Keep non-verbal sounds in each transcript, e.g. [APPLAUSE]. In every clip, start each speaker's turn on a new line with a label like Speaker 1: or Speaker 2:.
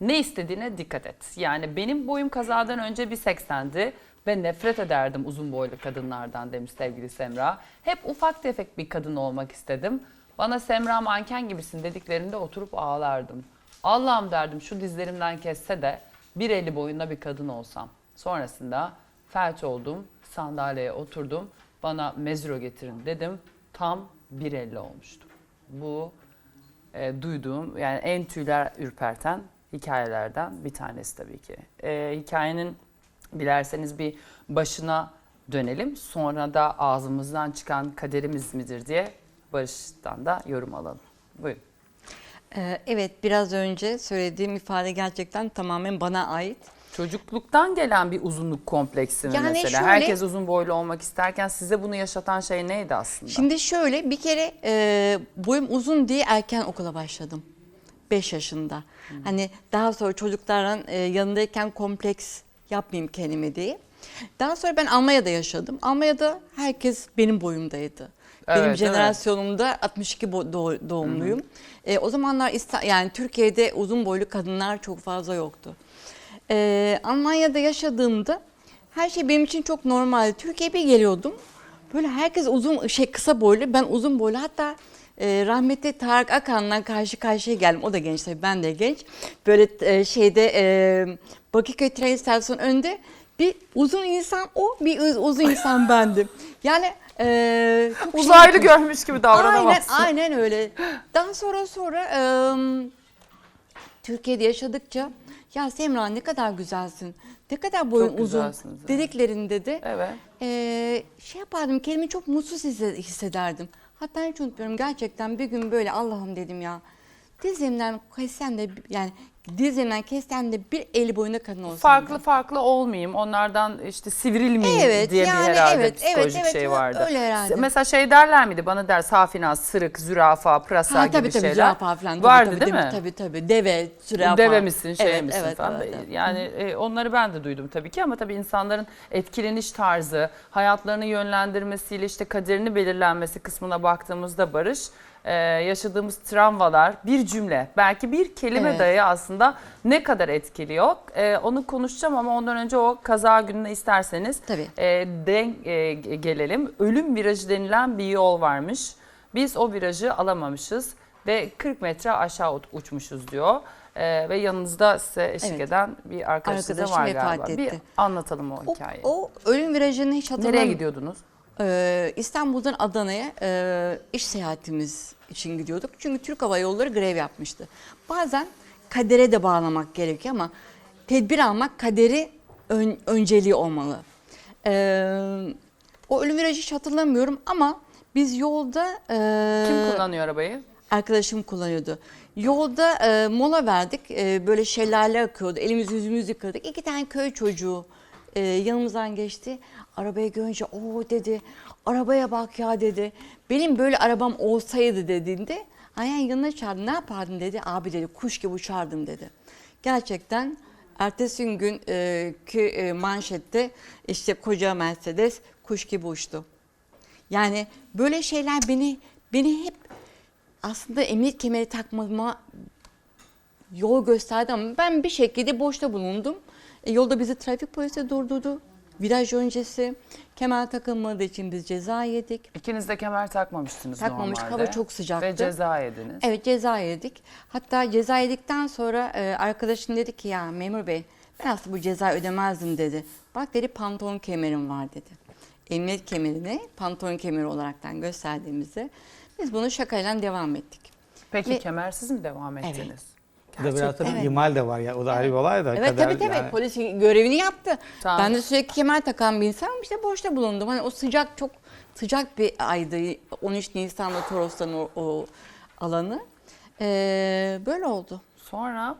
Speaker 1: Ne istediğine dikkat et. Yani benim boyum kazadan önce 1.80'di ve nefret ederdim uzun boylu kadınlardan demiş sevgili Semra. Hep ufak tefek bir kadın olmak istedim. Bana Semra manken gibisin dediklerinde oturup ağlardım. Allah'ım derdim şu dizlerimden kesse de 1.50 boyunda bir kadın olsam. Sonrasında felç oldum, sandalyeye oturdum. Bana mezro getirin dedim. Tam 1.50 olmuştum. Bu e, duyduğum yani en tüyler ürperten hikayelerden bir tanesi tabii ki. E, hikayenin dilerseniz bir başına dönelim. Sonra da ağzımızdan çıkan kaderimiz midir diye Barış'tan da yorum alalım. Buyurun.
Speaker 2: Ee, Evet biraz önce söylediğim ifade gerçekten tamamen bana ait.
Speaker 1: Çocukluktan gelen bir uzunluk kompleksi mi
Speaker 2: Yani
Speaker 1: mesela?
Speaker 2: şöyle-
Speaker 1: Herkes uzun boylu olmak isterken size bunu yaşatan şey neydi aslında?
Speaker 2: Şimdi şöyle bir kere e, boyum uzun diye erken okula başladım. 5 yaşında. Hani daha sonra çocukların e, yanındayken kompleks yapmayayım kendime diye. Daha sonra ben Almanya'da yaşadım. Almanya'da herkes benim boyumdaydı.
Speaker 1: Evet,
Speaker 2: benim
Speaker 1: evet.
Speaker 2: jenerasyonumda 62 bo- doğ- doğumluyum. E, o zamanlar yani Türkiye'de uzun boylu kadınlar çok fazla yoktu. E, Almanya'da yaşadığımda her şey benim için çok normaldi. Türkiye'ye bir geliyordum. Böyle herkes uzun şey kısa boylu, ben uzun boylu. Hatta e, rahmetli Tarık Akan'la karşı karşıya geldim. O da genç tabii, ben de genç. Böyle e, şeyde e, Bakırköy tren istasyonu önünde bir uzun insan o, bir uz- uzun insan [LAUGHS] bendim. Yani e, şey
Speaker 1: Uzaylı
Speaker 2: yapmış.
Speaker 1: görmüş gibi
Speaker 2: Aynen,
Speaker 1: davranamazsın.
Speaker 2: aynen öyle. Daha sonra sonra e, Türkiye'de yaşadıkça ya Semra ne kadar güzelsin, ne kadar boyun
Speaker 1: Çok
Speaker 2: uzun
Speaker 1: evet.
Speaker 2: dediklerinde de
Speaker 1: Evet.
Speaker 2: e, şey yapardım kendimi çok mutsuz hisse- hissederdim. Hatta hiç unutmuyorum gerçekten bir gün böyle Allah'ım dedim ya dizimden kessem de yani dizimden kessem de bir eli boyunda kadın olsam.
Speaker 1: Farklı
Speaker 2: da.
Speaker 1: farklı olmayayım. Onlardan işte sivrilmeyeyim
Speaker 2: Evet,
Speaker 1: diye
Speaker 2: yani
Speaker 1: bir herhalde
Speaker 2: evet,
Speaker 1: psikolojik
Speaker 2: evet, evet,
Speaker 1: şey vardı.
Speaker 2: öyle herhalde.
Speaker 1: Mesela şey derler miydi? Bana der safinaz, sırık, zürafa, pırasa
Speaker 2: Ha,
Speaker 1: gibi
Speaker 2: tabii tabii
Speaker 1: şeyler.
Speaker 2: zürafa falan. Tabii,
Speaker 1: Vardı
Speaker 2: tabii,
Speaker 1: değil
Speaker 2: tabii,
Speaker 1: mi?
Speaker 2: Tabii tabii deve, zürafa.
Speaker 1: Deve misin, şey
Speaker 2: Evet,
Speaker 1: misin
Speaker 2: evet,
Speaker 1: falan.
Speaker 2: evet, evet.
Speaker 1: Yani e, onları ben de duydum tabii ki ama tabii insanların etkileniş tarzı, hayatlarını yönlendirmesiyle işte kaderini belirlenmesi kısmına baktığımızda Barış, e, yaşadığımız travmalar bir cümle, belki bir kelime
Speaker 2: Evet.
Speaker 1: dahi aslında ne kadar etkiliyor. E, onu konuşacağım ama ondan önce o kaza gününe isterseniz
Speaker 2: Tabii.
Speaker 1: e, denk e, gelelim. Ölüm virajı denilen bir yol varmış. Biz o virajı alamamışız ve 40 metre aşağı uçmuşuz diyor. E, ve yanınızda size eşlik
Speaker 2: Evet.
Speaker 1: eden bir arkadaşınız da var galiba. Bir
Speaker 2: etti.
Speaker 1: anlatalım o
Speaker 2: O,
Speaker 1: hikayeyi.
Speaker 2: o ölüm virajını hiç hatırlamıyorum.
Speaker 1: Nereye gidiyordunuz?
Speaker 2: Ee, İstanbul'dan Adana'ya e, iş seyahatimiz için gidiyorduk. Çünkü Türk Hava Yolları grev yapmıştı. Bazen kadere de bağlamak gerekiyor ama tedbir almak kaderi ön- önceliği olmalı. Ee, o ölüm virajı hiç hatırlamıyorum ama biz yolda... e,
Speaker 1: Kim kullanıyor arabayı?
Speaker 2: Arkadaşım kullanıyordu. Yolda e, mola verdik. E, böyle şelale akıyordu. Elimizi yüzümüzü yıkadık. İki tane köy çocuğu e, yanımızdan geçti. Arabayı görünce o dedi. Arabaya bak ya dedi. Benim böyle arabam olsaydı dediğinde Ayhan yanına çağırdı. Ne yapardın dedi. Abi dedi kuş gibi uçardım dedi. Gerçekten ertesi gün e, ki e, manşette işte koca Mercedes kuş gibi uçtu. Yani böyle şeyler beni beni hep aslında emniyet kemeri takmama yol gösterdi ama ben bir şekilde boşta bulundum. E, yolda bizi trafik polisi durdurdu. Viraj öncesi kemer takılmadığı için biz ceza yedik.
Speaker 1: İkiniz de kemer takmamıştınız
Speaker 2: Takmamış,
Speaker 1: normalde.
Speaker 2: hava çok sıcaktı.
Speaker 1: Ve ceza yediniz.
Speaker 2: Evet ceza yedik. Hatta ceza yedikten sonra e, arkadaşım dedi ki ya memur bey ben aslında bu ceza ödemezdim dedi. Bak dedi pantolon kemerim var dedi. Emniyet kemerini pantolon kemeri olaraktan gösterdiğimizde biz bunu şakayla devam ettik.
Speaker 1: Peki
Speaker 2: Ve-
Speaker 1: kemersiz mi devam
Speaker 2: Evet.
Speaker 1: Ettiniz?
Speaker 3: Bu da biraz tabii
Speaker 2: Evet.
Speaker 3: ihmal de var ya. O da ayrı bir olay da.
Speaker 2: Evet
Speaker 3: kader
Speaker 2: tabii tabii
Speaker 3: yani.
Speaker 2: polis görevini yaptı.
Speaker 1: Tamam.
Speaker 2: Ben de sürekli kemer takan bir insanım işte boşta bulundum. Hani o sıcak çok sıcak bir aydı 13 Nisan'da Toros'tan o, o alanı. Ee, böyle oldu.
Speaker 1: Sonra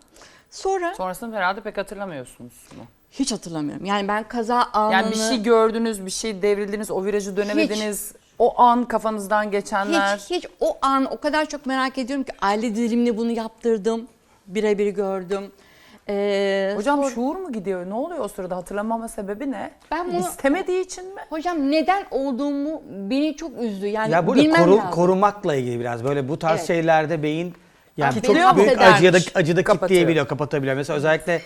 Speaker 2: Sonra
Speaker 1: sonrasını herhalde pek hatırlamıyorsunuz mu?
Speaker 2: hiç hatırlamıyorum. Yani ben kaza anını...
Speaker 1: Yani bir şey gördünüz, bir şey devrildiniz, o virajı dönemediniz. O an kafanızdan geçenler.
Speaker 2: Hiç hiç o an o kadar çok merak ediyorum ki aile dilimle bunu yaptırdım. Birebir gördüm. Ee,
Speaker 1: Hocam
Speaker 2: sonra-
Speaker 1: şuur mu gidiyor? Ne oluyor o sırada? Hatırlamama sebebi ne?
Speaker 2: Ben bunu-
Speaker 1: İstemediği için mi?
Speaker 2: hocam neden olduğumu beni çok üzdü. Yani
Speaker 3: Ya burada
Speaker 2: bilmem
Speaker 3: koru-
Speaker 2: lazım.
Speaker 3: korumakla ilgili biraz böyle bu tarz
Speaker 2: Evet.
Speaker 3: şeylerde beyin Yani
Speaker 1: Kitliyor
Speaker 3: çok büyük acıya da,
Speaker 2: Hapsedermiş.
Speaker 3: acı da
Speaker 1: Kapatıyor.
Speaker 3: kitleyebiliyor, kapatabiliyor. Mesela özellikle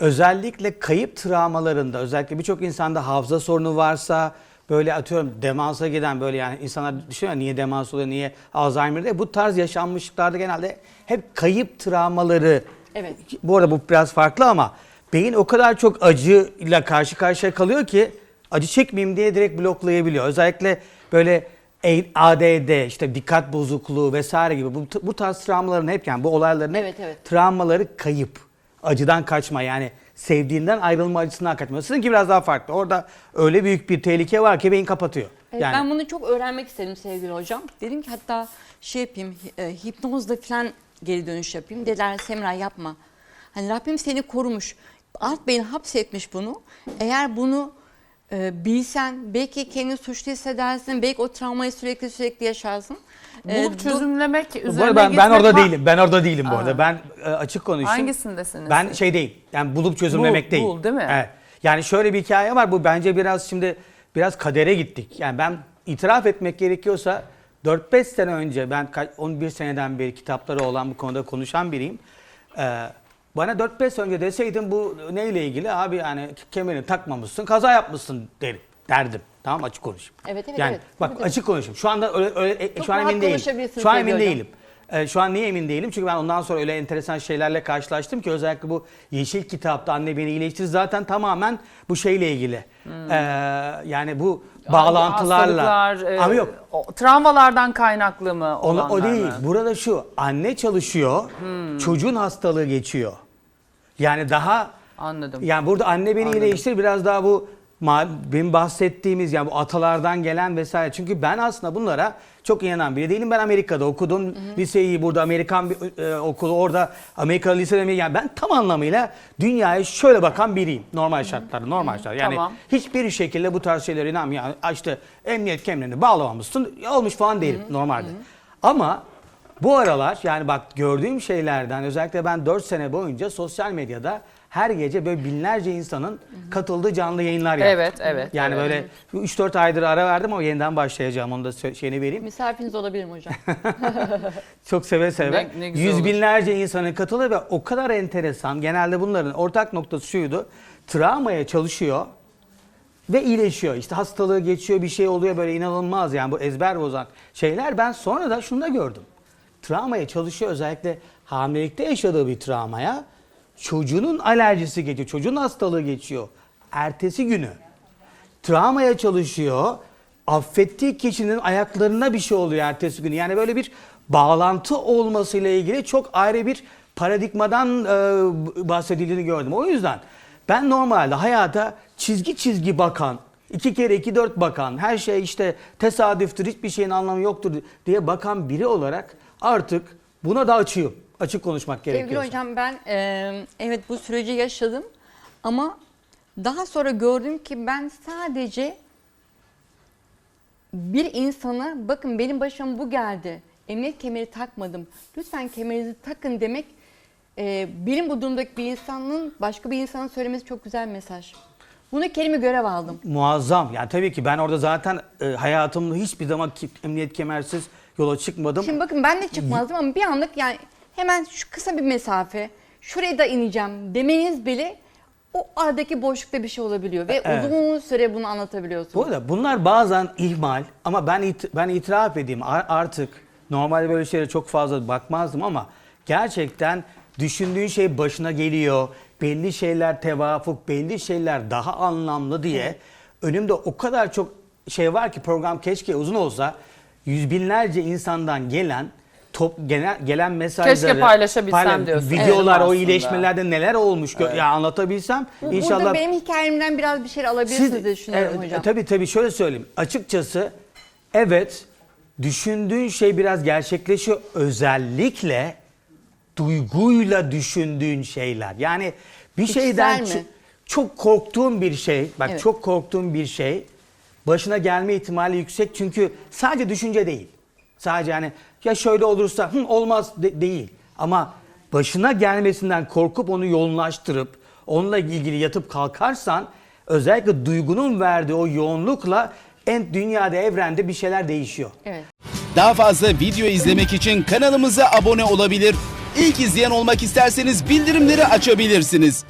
Speaker 3: özellikle kayıp travmalarında özellikle birçok insanda hafıza sorunu varsa böyle atıyorum demansa giden böyle yani insanlar düşünüyor niye demans oluyor, niye Alzheimer diye bu tarz yaşanmışlıklarda genelde hep kayıp travmaları
Speaker 2: Evet.
Speaker 3: bu arada bu biraz farklı ama beyin o kadar çok acıyla karşı karşıya kalıyor ki acı çekmeyeyim diye direkt bloklayabiliyor. Özellikle böyle ADD, işte dikkat bozukluğu vesaire gibi bu, bu tarz travmaların hep yani bu olayların
Speaker 2: Evet, evet.
Speaker 3: travmaları kayıp. Acıdan kaçma yani sevdiğinden ayrılma acısından kaçma. Sizinki biraz daha farklı. Orada öyle büyük bir tehlike var ki beyin kapatıyor.
Speaker 2: Evet,
Speaker 3: yani
Speaker 2: Ben bunu çok öğrenmek istedim sevgili hocam. Dedim ki hatta şey yapayım, e, hipnozla falan geri dönüş yapayım. Dediler Semra yapma. Hani Rabbim seni korumuş. Alt beyin hapsetmiş bunu. Eğer bunu e, bilsen belki kendini suçlu hissedersin. Belki o travmayı sürekli sürekli yaşarsın. E,
Speaker 1: Bulup çözümlemek
Speaker 3: bu
Speaker 1: üzerine
Speaker 3: arada ben, ben
Speaker 1: gitmek
Speaker 3: orada
Speaker 1: var.
Speaker 3: değilim. Ben orada değilim bu arada. Ben e, açık konuşayım.
Speaker 1: Hangisindesiniz?
Speaker 3: Ben şey değil. Yani bulup çözümlemek
Speaker 1: Bul,
Speaker 3: değil.
Speaker 1: bul, değil mi?
Speaker 3: Evet. Yani şöyle bir hikaye var. Bu bence biraz şimdi biraz kadere gittik. Yani ben itiraf etmek gerekiyorsa 4-5 sene önce ben kaç- 11 seneden beri kitapları olan bu konuda konuşan biriyim. Ee, bana 4-5 sene önce deseydin bu neyle ilgili abi yani kemerini takmamışsın, kaza yapmışsın derim, derdim. Tamam açık konuşayım.
Speaker 2: Evet, evet,
Speaker 3: yani,
Speaker 2: evet.
Speaker 3: Bak
Speaker 2: Tabii,
Speaker 3: açık konuşayım. Şu anda öyle, öyle e,
Speaker 2: Çok
Speaker 3: şu an emin değilim. Şu an emin değilim. Ee, şu an niye emin değilim? Çünkü ben ondan sonra öyle enteresan şeylerle karşılaştım ki özellikle bu Yeşil Kitap'ta Anne Beni İyileştir zaten tamamen bu şeyle ilgili. Ee, yani bu bağlantılarla.
Speaker 1: E,
Speaker 3: Ama yok.
Speaker 1: o- travmalardan kaynaklı mı olanlar
Speaker 3: o değil.
Speaker 1: mı?
Speaker 3: Burada şu. Anne çalışıyor. Çocuğun hastalığı geçiyor. Yani daha
Speaker 1: Anladım.
Speaker 3: yani burada anne beni
Speaker 1: Anladım.
Speaker 3: iyileştir biraz daha bu benim bahsettiğimiz yani bu atalardan gelen vesaire. Çünkü ben aslında bunlara çok inanan biri değilim. Ben Amerika'da okudum. Liseyi burada Amerikan bir e, okulu orada Amerikalı lisede yani ben tam anlamıyla dünyaya şöyle bakan biriyim. Normal şartlarda, normal şartlarda. Yani
Speaker 1: Tamam.
Speaker 3: hiçbir şekilde bu tarz şeylere inanmıyorum. Yani işte emniyet kemerini bağlamamışsın olmuş falan değilim normalde. Ama bu aralar yani bak gördüğüm şeylerden özellikle ben 4 sene boyunca sosyal medyada her gece böyle binlerce insanın katıldığı canlı yayınlar yaptım.
Speaker 1: Evet, evet,
Speaker 3: Yani
Speaker 1: evet.
Speaker 3: böyle 3-4 aydır ara verdim ama yeniden başlayacağım onu da şeyini vereyim.
Speaker 2: Misafiriniz olabilirim hocam. [LAUGHS]
Speaker 3: Çok seve seve.
Speaker 1: Ne- ne güzel
Speaker 3: Yüz
Speaker 1: olur.
Speaker 3: binlerce insanın katıldığı ve o kadar enteresan. Genelde bunların ortak noktası şuydu. Travmaya çalışıyor ve iyileşiyor. İşte hastalığı geçiyor bir şey oluyor böyle inanılmaz yani bu ezber bozan şeyler. Ben sonra da şunu da gördüm. Travmaya çalışıyor özellikle hamilelikte yaşadığı bir travmaya. Çocuğunun alerjisi geçiyor, çocuğun hastalığı geçiyor. Ertesi günü travmaya çalışıyor. Affettiği kişinin ayaklarına bir şey oluyor ertesi günü. Yani böyle bir bağlantı olmasıyla ilgili çok ayrı bir paradigmadan e, bahsedildiğini gördüm. O yüzden ben normalde hayata çizgi çizgi bakan, iki kere iki dört bakan, her şey işte tesadüftür, hiçbir şeyin anlamı yoktur diye bakan biri olarak artık buna da açığım. Açık konuşmak
Speaker 2: Sevgili
Speaker 3: gerekiyor.
Speaker 2: hocam ben e, evet bu süreci yaşadım ama daha sonra gördüm ki ben sadece bir insana bakın benim başıma bu geldi. Emniyet kemeri takmadım. Lütfen kemerinizi takın demek e, benim bu durumdaki bir insanın başka bir insanın söylemesi çok güzel bir mesaj. Bunu kelime görev aldım.
Speaker 3: Muazzam. Yani tabii ki ben orada zaten e, hayatımda hiçbir zaman emniyet kemersiz yola çıkmadım.
Speaker 2: Şimdi bakın ben de çıkmazdım ama bir anlık yani hemen şu kısa bir mesafe şuraya da ineceğim demeniz bile o aradaki boşlukta bir şey olabiliyor ve
Speaker 3: Evet.
Speaker 2: uzun süre bunu anlatabiliyorsunuz.
Speaker 3: Bu arada bunlar bazen ihmal ama ben it- ben itiraf edeyim ar- artık normalde böyle şeylere çok fazla bakmazdım ama gerçekten düşündüğün şey başına geliyor. Belli şeyler tevafuk, belli şeyler daha anlamlı diye önümde o kadar çok şey var ki program keşke uzun olsa yüz binlerce insandan gelen top genel gelen mesajları
Speaker 1: Keşke paylaşabilsem diyorsun.
Speaker 3: Videolar
Speaker 1: Evet,
Speaker 3: o iyileşmelerde neler olmuş gö- ya anlatabilsem
Speaker 2: Bu-
Speaker 3: inşallah
Speaker 2: Burada benim hikayemden biraz bir şey alabilirsiniz
Speaker 3: siz,
Speaker 2: diye düşünüyorum
Speaker 3: e,
Speaker 2: hocam.
Speaker 3: Tabii tabii şöyle söyleyeyim. Açıkçası evet düşündüğün şey biraz gerçekleşiyor. Özellikle duyguyla düşündüğün şeyler. Yani bir
Speaker 2: İçsel
Speaker 3: şeyden
Speaker 2: mi?
Speaker 3: ço- çok korktuğun bir şey, bak
Speaker 2: Evet.
Speaker 3: çok korktuğun bir şey başına gelme ihtimali yüksek çünkü sadece düşünce değil. Sadece hani ya şöyle olursa hı, olmaz de- değil. Ama başına gelmesinden korkup onu yoğunlaştırıp onunla ilgili yatıp kalkarsan özellikle duygunun verdiği o yoğunlukla en dünyada evrende bir şeyler değişiyor.
Speaker 2: Evet.
Speaker 4: Daha fazla video izlemek için kanalımıza abone olabilir. İlk izleyen olmak isterseniz bildirimleri açabilirsiniz.